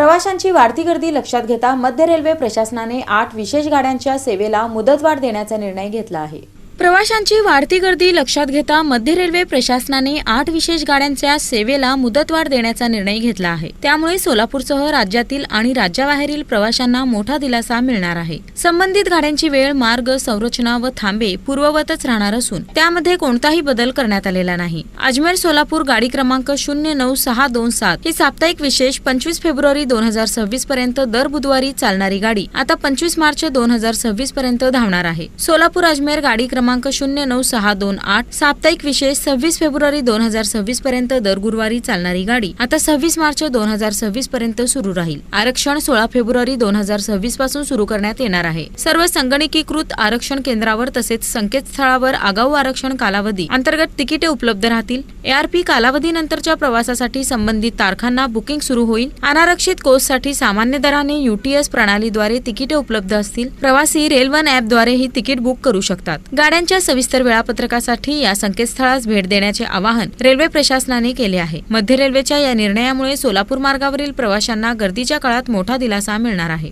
प्रवाशांची वाढती गर्दी लक्षात घेता मध्य रेल्वे प्रशासनाने आठ विशेष गाड्यांच्या सेवेला मुदतवाढ देण्याचा निर्णय घेतला आहे. प्रवाशांची वाढती गर्दी लक्षात घेता मध्य रेल्वे प्रशासनाने आठ विशेष गाड्यांच्या सेवेला मुदतवाढ देण्याचा निर्णय घेतला आहे. त्यामुळे सोलापूरसह राज्यातील आणि राज्याबाहेरील प्रवाशांना मोठा दिलासा मिळणार आहे. संबंधित गाड्यांची वेळ मार्ग संरचना व थांबे पूर्ववतच राहणार असून त्यामध्ये कोणताही बदल करण्यात आलेला नाही. अजमेर सोलापूर गाडी क्रमांक शून्य नऊ सहा दोन सात ही साप्ताहिक विशेष पंचवीस फेब्रुवारी दोन हजार सव्वीस पर्यंत दर बुधवारी चालणारी गाडी आता पंचवीस मार्च दोन हजार सव्वीस पर्यंत धावणार आहे. सोलापूर अजमेर गाडी क्रमांक शून्य नऊ सहा दोन आठ साप्ताहिक विशेष सव्वीस फेब्रुवारी दोन हजार सव्वीस पर्यंत दर गुरुवारी चालणारी गाडी आता सव्वीस मार्च दोन हजार सव्वीस पर्यंत सुरू राहील. आरक्षण सोळा फेब्रुवारी दोन हजार सव्वीसपासून सुरू करण्यात येणार आहे. सर्व संगणकीकृत आरक्षण केंद्रावर तसेच संकेतस्थळावर आगाऊ आरक्षण कालावधी अंतर्गत तिकिटे उपलब्ध राहतील. एआरपी कालावधीनंतरच्या प्रवासासाठी संबंधित तारखांना बुकिंग सुरू होईल. अनारक्षित कोर्ससाठी सामान्य दराने युटीएस प्रणालीद्वारे तिकिटे उपलब्ध असतील. प्रवासी रेल्वन ॲपद्वारे ही तिकीट बुक करू शकतात. गाड्या गाड्यांच्या सविस्तर वेळापत्रकासाठी या संकेतस्थळास भेट देण्याचे आवाहन रेल्वे प्रशासनाने केले आहे. मध्य रेल्वेच्या या निर्णयामुळे सोलापूर मार्गावरील प्रवाशांना गर्दीच्या काळात मोठा दिलासा मिळणार आहे.